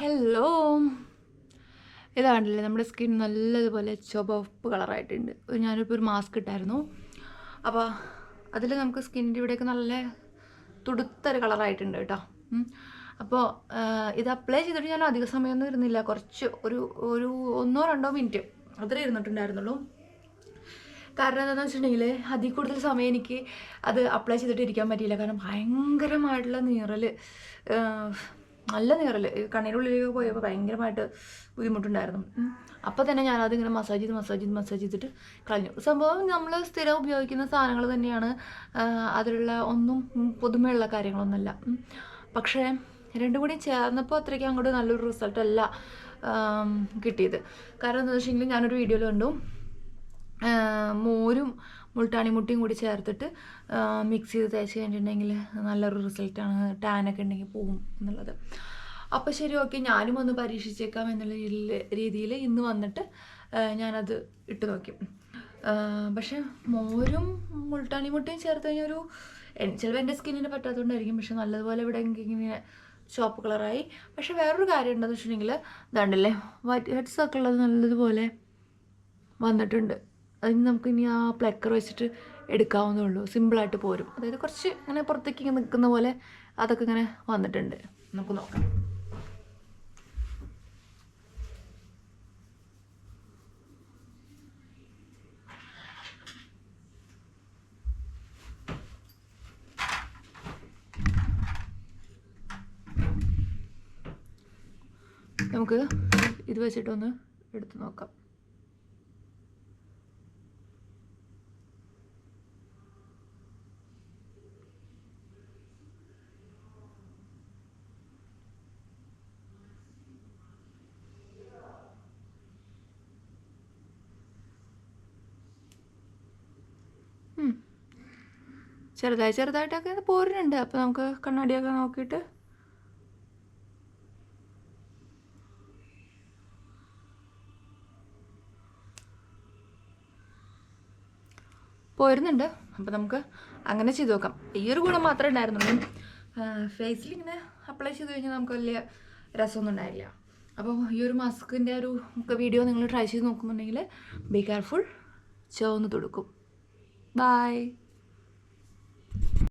Hello ഇതാണല്ലേ നമ്മുടെ skin നല്ലതുപോലെ ചുവപ്പ് കളറായിട്ടുണ്ട്. ഞാനിപ്പോൾ ഒരു മാസ്ക് ഇട്ടായിരുന്നു. അപ്പോൾ അതിൽ നമുക്ക് സ്കിന്നിന്റെ ഇവിടെയൊക്കെ നല്ല തുടുത്തൊരു കളറായിട്ടുണ്ട് കേട്ടോ. അപ്പോൾ ഇത് അപ്ലൈ ചെയ്തിട്ട് ഞാൻ അധിക സമയമൊന്നും ഇരുന്നില്ല. കുറച്ച് ഒരു ഒരു ഒന്നോ രണ്ടോ മിനിറ്റ് അത്രേ ഇരുന്നിട്ടുണ്ടായിരുന്നുള്ളൂ. കാരണം എന്താണെന്ന് വെച്ചിട്ടുണ്ടെങ്കിൽ അതിൽ കൂടുതൽ സമയം എനിക്ക് അത് അപ്ലൈ ചെയ്തിട്ട് ഇരിക്കാൻ പറ്റിയില്ല. കാരണം ഭയങ്കരമായിട്ടുള്ള നീറൽ നല്ല നീറൽ കണ്ണീരുള്ളിലേക്ക് പോയപ്പോൾ ഭയങ്കരമായിട്ട് ബുദ്ധിമുട്ടുണ്ടായിരുന്നു. അപ്പം തന്നെ ഞാൻ അതിങ്ങനെ മസാജ് ചെയ്ത് മസാജ് ചെയ്ത് മസാജ് ചെയ്തിട്ട് കളഞ്ഞു. സംഭവം നമ്മൾ സ്ഥിരം ഉപയോഗിക്കുന്ന സാധനങ്ങൾ തന്നെയാണ് അതിലുള്ള ഒന്നും പുതുമയുള്ള കാര്യങ്ങളൊന്നുമല്ല. പക്ഷേ രണ്ടും കൂടി ചേർന്നപ്പോൾ അത്രയ്ക്ക് അങ്ങോട്ട് നല്ലൊരു റിസൾട്ടല്ല കിട്ടിയത്. കാരണം എന്താ വെച്ചിട്ടുണ്ടെങ്കിൽ ഞാനൊരു വീഡിയോയിൽ കണ്ടു. മോരും മുൾട്ടാണി മുട്ടിയും കൂടി ചേർത്തിട്ട് മിക്സ് ചെയ്ത് തേച്ച് കഴിഞ്ഞിട്ടുണ്ടെങ്കിൽ നല്ലൊരു റിസൾട്ടാണ് ടാനൊക്കെ ഉണ്ടെങ്കിൽ പോകും എന്നുള്ളത്. അപ്പോൾ ശരി ഓക്കെ ഞാനും ഒന്ന് പരീക്ഷിച്ചേക്കാം എന്നുള്ള രീതിയിൽ ഇന്ന് വന്നിട്ട് ഞാനത് ഇട്ട് നോക്കി. പക്ഷേ മോരും മുൾട്ടാണി മുട്ടയും ചേർത്ത് കഴിഞ്ഞാൽ ഒരു ചിലപ്പോൾ എന്റെ സ്കിന്നിന് പറ്റാത്തതുകൊണ്ടായിരിക്കും പക്ഷെ നല്ലതുപോലെ ഇവിടെ ഇങ്ങനെ ചോപ്പ് കളറായി പക്ഷെ വേറൊരു കാര്യം ഉണ്ടെന്ന് വെച്ചിട്ടുണ്ടെങ്കിൽ ഇതാണ്ടല്ലേ വൈറ്റ് ഹെഡ് സർക്കിൾ നല്ലതുപോലെ വന്നിട്ടുണ്ട്. അതിന് നമുക്ക് ഇനി ആ പ്ലക്കർ വെച്ചിട്ട് എടുക്കാവുന്നേ ഉള്ളൂ സിമ്പിളായിട്ട് പോരും. അതായത് കുറച്ച് ഇങ്ങനെ പുറത്തേക്ക് ഇങ്ങനെ നിൽക്കുന്ന പോലെ അതൊക്കെ ഇങ്ങനെ വന്നിട്ടുണ്ട്. നമുക്ക് നോക്കാം. നമുക്ക് ഇത് വെച്ചിട്ടൊന്ന് എടുത്ത് നോക്കാം. ചെറുതായി ചെറുതായിട്ടൊക്കെ അത് പോരുന്നുണ്ട്. അപ്പോൾ നമുക്ക് കണ്ണാടിയൊക്കെ നോക്കിയിട്ട് പോരുന്നുണ്ട്. അപ്പോൾ നമുക്ക് അങ്ങനെ ചെയ്ത് നോക്കാം. ഈ ഒരു ഗുണം മാത്രമേ ഉണ്ടായിരുന്നുള്ളൂ. ഫേസിൽ ഇങ്ങനെ അപ്ലൈ ചെയ്ത് കഴിഞ്ഞാൽ നമുക്ക് വലിയ രസമൊന്നും ഉണ്ടായില്ല. അപ്പോൾ ഈ ഒരു മാസ്കിന്റെ ഒരു വീഡിയോ നിങ്ങൾ ട്രൈ ചെയ്ത് നോക്കുന്നുണ്ടെങ്കിൽ ബി കെയർഫുൾ ചുവന്ന് തുടുക്കും. ബൈ